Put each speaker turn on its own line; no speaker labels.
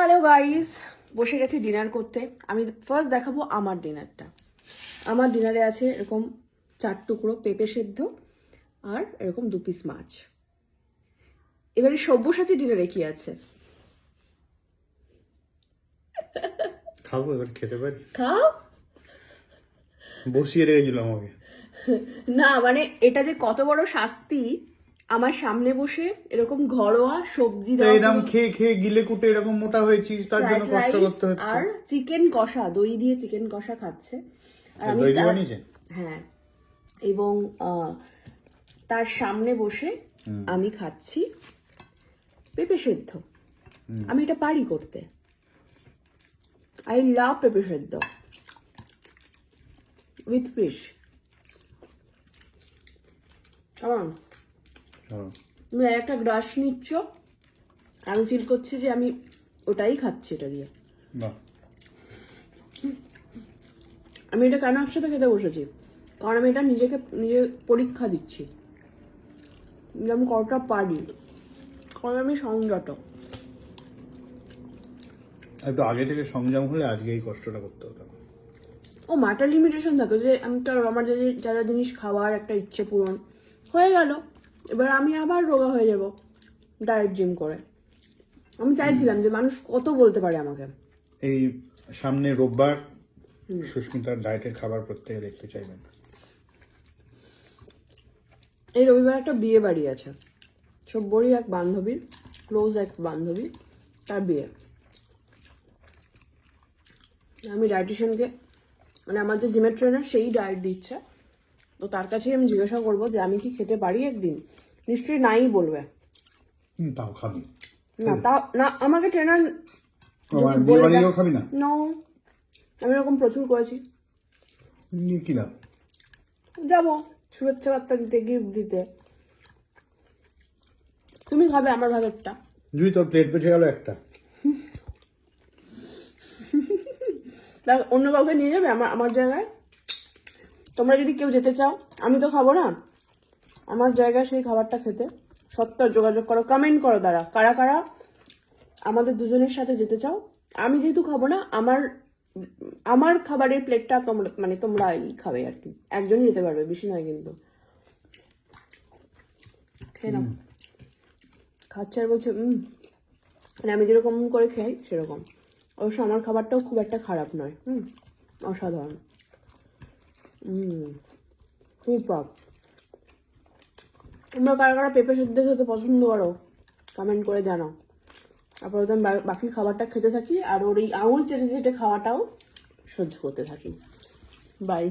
Hello guys বসে গেছি dinner করতে। আমি ফার্স্ট দেখাবো আমার ডিনারটা আমার ডিনারে আছে এরকম চার টুকরো পেঁপে সেদ্ধ আর এরকম দু পিস মাছ। এবারে সব্যসাচী ডিনারে কি আছে?
খাব এবার খেতে পারি?
খাও।
বসিয়ে রেখেছিল আমাকে।
না মানে এটা যে কত বড় শাস্তি আমার সামনে বসে এরকম ঘরোয়া সবজি
এরকম খেয়ে খেয়ে গিলে কুটে এরকম মোটা হয়েছিস তার জন্য কষ্ট করতে হচ্ছে।
আর চিকেন কষা দই দিয়ে চিকেন কষা খাচ্ছে। আর আমি হ্যাঁ। এবং তার সামনে বসে আমি খাচ্ছি পেঁপে সেদ্ধ। আমি এটা পারি করতে। আই লাভ পেঁপে সেদ্ধ। উইথ ফিশ কেমন তুমি একটা গ্রাস নিচ্ছ আমি ফিল করছি যে আমি ওটাই খাচ্ছি এটা দিয়ে। আমি এটা কেন একসাথে খেতে বসেছি? কারণ আমি এটা নিজেকে নিজে পরীক্ষা দিচ্ছি। যে আমি কতটা পারি। কারণ আমি সংযত
একটু আগে থেকে সংযম হলে আজকে এই কষ্টটা করতে হতো।
ও মাটার লিমিটেশন থাকে যে আমি তো আমার যা যা জিনিস খাওয়ার একটা ইচ্ছে পূরণ হয়ে গেল। এবার আমি আবার রোগা হয়ে যাব ডায়েট জিম করে। আমি চাইছিলাম যে মানুষ কত বলতে পারে আমাকে।
এই সামনে রোববার সুস্মিতার ডায়েটের খাবার প্রত্যেকে দেখতে চাইবেন।
এই রবিবার একটা বিয়ে বাড়ি আছে। সব্যরই এক বান্ধবীর ক্লোজ এক বান্ধবী তার বিয়ে। আমি ডায়েটিশিয়ানকে মানে আমার যে জিমের ট্রেনার সেই ডায়েট দিচ্ছে। তো তার কাছেই আমি জিজ্ঞাসা করব যে আমি কি খেতে পারি একদিন? নিশ্চয়ই নাই বলবে।
তাও খাবি।
না তা না আমাকে ট্রেনার
খাবি না?
নো আমি এরকম প্রচুর করেছি।
কি লাভ?
যাব শুভেচ্ছা বার্তা দিতে গিফট দিতে। তুমি খাবে আমার ভাগেরটা।
যদি তোর প্লেট বেঁচে গেল একটা।
অন্য কাউকে নিয়ে যাবে আমার আমার জায়গায়? তোমরা যদি কেউ যেতে চাও, আমি তো খাব না। আমার জায়গায় সেই খাবারটা খেতে। সত্তর যোগাযোগ করো কমেন্ট করো তারা কারা কারা আমাদের দুজনের সাথে যেতে চাও, আমি যেহেতু খাব না, আমার আমার খাবারের প্লেটটা তোমরা মানে তোমরাই খাবে আর কি। একজনই যেতে পারবে, বেশি নয় কিন্তু। খাচ্ছে আর বলছে মানে আমি যেরকম করে খাই সেরকম। অবশ্য আমার খাবারটাও খুব একটা খারাপ নয়, হুম, অসাধারণ। খুব তোমরা কারা কারা পেঁপে সেদ্ধ খেতে পছন্দ করো কমেন্ট করে জানাও। তারপরে তো আমি বাকি খাবারটা খেতে থাকি, আর ওর এই আঙুল চেটে চেটে খাওয়াটাও সহ্য করতে থাকি। বাই